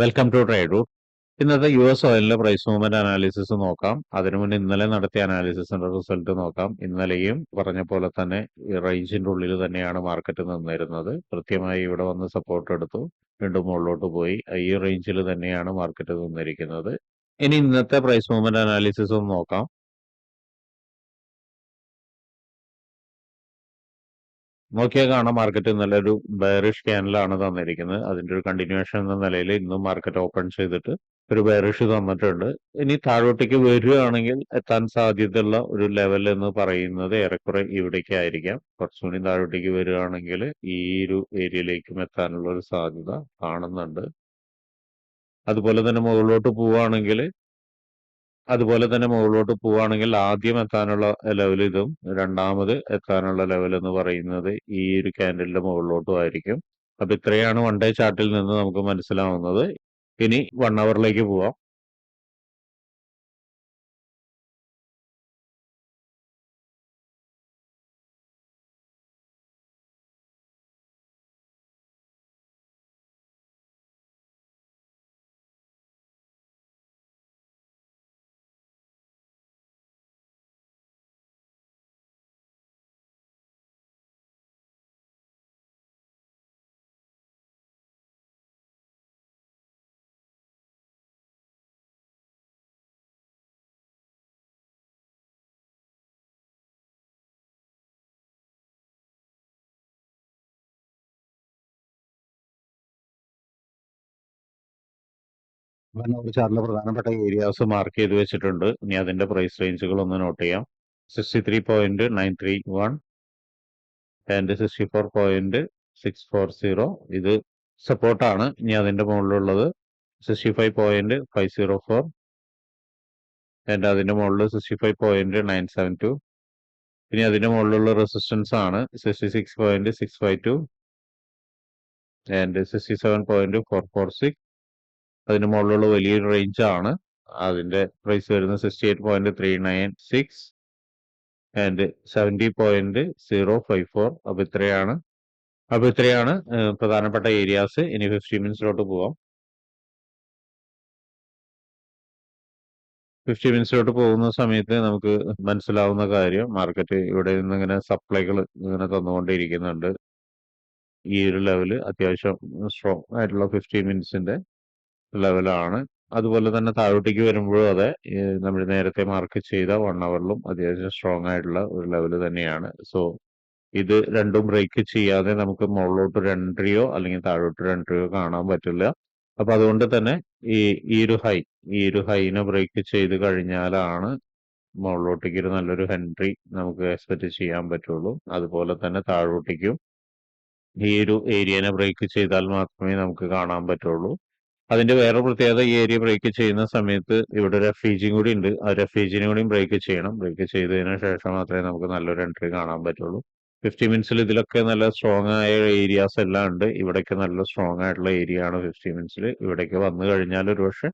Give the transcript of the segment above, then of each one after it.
Welcome to trade route ഇന്നത്തെ U S ഓയിലിന്റെ price movement analysis നോക്കാം. അതിനു മുന്നേ ഇന്നലെ നടത്തിയ അനാലിസിസിന്റെ റിസൾട്ട് നോക്കാം. ഇന്നലെയും പറഞ്ഞ പോലെ തന്നെ റേഞ്ചിന്റെ ഉള്ളിൽ തന്നെയാണ് മാർക്കറ്റ് നിന്നിരുന്നത്. കൃത്യമായി ഇവിടെ വന്ന് സപ്പോർട്ട് എടുത്തു. വീണ്ടും മുകളിലോട്ട് പോയി. ഈ റേഞ്ചിൽ തന്നെയാണ് മാർക്കറ്റ് നിന്നിരിക്കുന്നത്. ഇനി ഇന്നത്തെ പ്രൈസ് മൂവ്മെന്റ് അനാലിസിസ് ഒന്ന് നോക്കാം. നോക്കിയാൽ കാണാം മാർക്കറ്റ് നല്ലൊരു ബയറിഷ് ക്യാനലാണ് തന്നിരിക്കുന്നത്. അതിന്റെ ഒരു കണ്ടിന്യൂഷൻ എന്ന നിലയിൽ ഇന്നും മാർക്കറ്റ് ഓപ്പൺ ചെയ്തിട്ട് ഒരു ബയറിഷ് തന്നിട്ടുണ്ട്. ഇനി താഴോട്ടേക്ക് വരികയാണെങ്കിൽ എത്താൻ സാധ്യതയുള്ള ഒരു ലെവൽ എന്ന് പറയുന്നത് ഏറെക്കുറെ ഇവിടേക്ക് ആയിരിക്കാം. കുറച്ചുകൂടി താഴോട്ടേക്ക് വരികയാണെങ്കിൽ ഈ ഒരു ഏരിയയിലേക്കും എത്താനുള്ള ഒരു സാധ്യത കാണുന്നുണ്ട്. അതുപോലെ തന്നെ മുകളിലോട്ട് പോവുകയാണെങ്കിൽ അതുപോലെ തന്നെ മുകളിലോട്ട് പോവുകയാണെങ്കിൽ ആദ്യം എത്താനുള്ള ലെവൽ ഇതും രണ്ടാമത് എത്താനുള്ള ലെവൽ എന്ന് പറയുന്നത് ഈ ഒരു ക്യാൻഡലിന്റെ മുകളിലോട്ടും ആയിരിക്കും. അപ്പൊ ഇത്രയാണ് വൺ ഡേ ചാർട്ടിൽ നിന്ന് നമുക്ക് മനസ്സിലാവുന്നത്. ഇനി വൺ അവറിലേക്ക് പോവാം. വൺ അവർ ചാർട്ടിലെ പ്രധാനപ്പെട്ട ഏരിയാസ് മാർക്ക് ചെയ്ത് വെച്ചിട്ടുണ്ട്. ഇനി അതിന്റെ പ്രൈസ് റേഞ്ചുകൾ ഒന്ന് നോട്ട് ചെയ്യാം. Sixty three point nine three one and sixty four point six four zero ഇത് സപ്പോർട്ടാണ് ഇനി അതിന്റെ മുകളിലുള്ളത് sixty five point five zero four and അതിന്റെ മുകളിൽ sixty five point nine seven two ഇനി അതിന്റെ മുകളിലുള്ള റെസിസ്റ്റൻസ് ആണ് sixty six point six five two and sixty seven point four four six അതിന് മുകളിലുള്ള വലിയൊരു റേഞ്ച് ആണ്. അതിന്റെ പ്രൈസ് വരുന്നത് sixty eight point three nine six and seventy point zero five four അപ്പൊ ഇത്രയാണ്. അപ്പൊ ഇത്രയാണ് പ്രധാനപ്പെട്ട ഏരിയാസ് ഇനി ഫിഫ്റ്റി മിനിറ്റ്സിലോട്ട് പോവാം. ഫിഫ്റ്റി മിനിറ്റ്സിലോട്ട് പോകുന്ന സമയത്ത് നമുക്ക് മനസ്സിലാവുന്ന കാര്യം മാർക്കറ്റ് ഇവിടെ നിന്ന് ഇങ്ങനെ സപ്ലൈകൾ ഇങ്ങനെ തന്നുകൊണ്ടിരിക്കുന്നുണ്ട്. ഈ ഒരു ലെവൽ അത്യാവശ്യം സ്ട്രോങ് ആയിട്ടുള്ള ഫിഫ്റ്റി മിനിറ്റ്സിന്റെ ലെവലാണ് അതുപോലെ തന്നെ താഴോട്ടേക്ക് വരുമ്പോഴും അതെ നമ്മൾ നേരത്തെ മാർക്ക് ചെയ്ത വൺ അവറിലും അത്യാവശ്യം സ്ട്രോങ് ആയിട്ടുള്ള ഒരു ലെവൽ തന്നെയാണ്. സോ ഇത് രണ്ടും ബ്രേക്ക് ചെയ്യാതെ നമുക്ക് മുകളിലോട്ട് ഒരു എൻട്രിയോ അല്ലെങ്കിൽ താഴോട്ട് ഒരു എൻട്രിയോ കാണാൻ പറ്റില്ല. അപ്പൊ അതുകൊണ്ട് തന്നെ ഈ ഈ ഒരു ഹൈ ഈ ഒരു ഹൈനെ ബ്രേക്ക് ചെയ്ത് കഴിഞ്ഞാലാണ് മുകളിലോട്ടേക്ക് ഒരു നല്ലൊരു എൻട്രി നമുക്ക് എക്സ്പെക്ട് ചെയ്യാൻ പറ്റുള്ളൂ. അതുപോലെ തന്നെ താഴോട്ടേക്കും ഈ ഒരു ഏരിയനെ ബ്രേക്ക് ചെയ്താൽ മാത്രമേ നമുക്ക് കാണാൻ പറ്റുള്ളൂ. അതിന്റെ വേറെ പ്രത്യേകത ഈ ഏരിയ ബ്രേക്ക് ചെയ്യുന്ന സമയത്ത് ഇവിടെ റെഫ്യൂജിയും കൂടി ഉണ്ട്. ആ റെഫ്യൂജിനെ കൂടിയും ബ്രേക്ക് ചെയ്യണം. ബ്രേക്ക് ചെയ്തതിനു ശേഷം മാത്രമേ നമുക്ക് നല്ലൊരു എൻട്രി കാണാൻ പറ്റുള്ളൂ. ഫിഫ്റ്റി മിനിറ്റ്സിൽ ഇതിലൊക്കെ നല്ല സ്ട്രോങ് ആയ ഏരിയാസ് എല്ലാം ഉണ്ട്. ഇവിടേക്ക് നല്ല സ്ട്രോങ് ആയിട്ടുള്ള ഏരിയ ആണ് ഫിഫ്റ്റി മിനിറ്റ്സിൽ ഇവിടേക്ക് വന്നു കഴിഞ്ഞാൽ ഒരു പക്ഷെ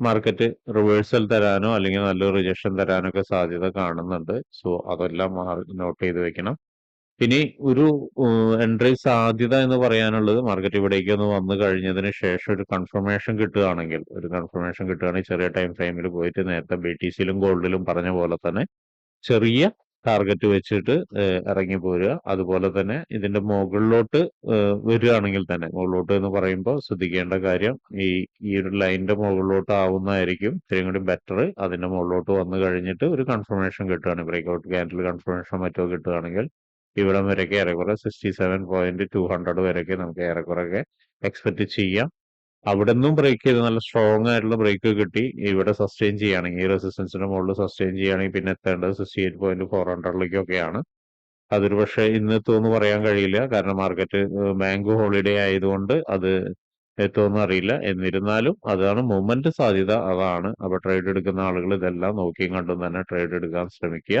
മാർക്കറ്റ് റിവേഴ്സൽ തരാനോ അല്ലെങ്കിൽ നല്ലൊരു റിജക്ഷൻ തരാനോ ഒക്കെ സാധ്യത കാണുന്നുണ്ട്. സോ അതെല്ലാം നോട്ട് ചെയ്ത് വെക്കണം. ഇനി ഒരു എൻട്രി സാധ്യത എന്ന് പറയാനുള്ളത് മാർക്കറ്റ് ഇവിടേക്ക് ഒന്ന് വന്നു കഴിഞ്ഞതിന് ശേഷം ഒരു കൺഫർമേഷൻ കിട്ടുകയാണെങ്കിൽ ഒരു കൺഫർമേഷൻ കിട്ടുകയാണെങ്കിൽ ചെറിയ ടൈം ഫ്രെയിമിൽ പോയിട്ട് നേരത്തെ ബി ടി സിയിലും ഗോൾഡിലും പറഞ്ഞ പോലെ തന്നെ ചെറിയ ടാർഗറ്റ് വെച്ചിട്ട് ഇറങ്ങി പോരുക. അതുപോലെ തന്നെ ഇതിന്റെ മുകളിലോട്ട് വരികയാണെങ്കിൽ തന്നെ മുകളിലോട്ട് എന്ന് പറയുമ്പോൾ ശ്രദ്ധിക്കേണ്ട കാര്യം ഈ ഈ ഒരു ലൈനിന്റെ മുകളിലോട്ട് ആവുന്നതായിരിക്കും ഇത്രയും കൂടി ബെറ്റർ അതിന്റെ മുകളിലോട്ട് വന്നു കഴിഞ്ഞിട്ട് ഒരു കൺഫർമേഷൻ കിട്ടുകയാണ്. ബ്രേക്ക്ഔട്ട് ക്യാൻഡിൽ കൺഫർമേഷൻ മറ്റോ കിട്ടുകയാണെങ്കിൽ ഇവിടം വരെയൊക്കെ ഏറെക്കുറെ sixty seven point two hundred വരെയൊക്കെ നമുക്ക് ഏറെക്കുറെ എക്സ്പെക്ട് ചെയ്യാം. അവിടെ നിന്നും ബ്രേക്ക് ചെയ്ത് നല്ല സ്ട്രോങ് ആയിട്ടുള്ള ബ്രേക്ക് കിട്ടി. ഇവിടെ സസ്റ്റെയിൻ ചെയ്യുകയാണെങ്കിൽ ഈ റെസിസ്റ്റൻസിന്റെ മുകളിൽ സസ്റ്റെയിൻ ചെയ്യുകയാണെങ്കിൽ പിന്നെ എത്തേണ്ടത് സിക്സ്റ്റി എയ്റ്റ് പോയിന്റ് ഫോർ ഹൺഡ്രഡിലേക്കൊക്കെയാണ് അതൊരു പക്ഷേ ഇന്ന് എത്തുമെന്ന് പറയാൻ കഴിയില്ല. കാരണം മാർക്കറ്റ് ബാങ്ക് ഹോളിഡേ ആയതുകൊണ്ട് അത് എത്തുമെന്ന് അറിയില്ല. എന്നിരുന്നാലും അതാണ് മൂവ്മെന്റ് സാധ്യത. അതാണ്. അപ്പൊ ട്രേഡ് എടുക്കുന്ന ആളുകൾ ഇതെല്ലാം നോക്കിയും കണ്ടും തന്നെ ട്രേഡ് എടുക്കാൻ ശ്രമിക്കുക.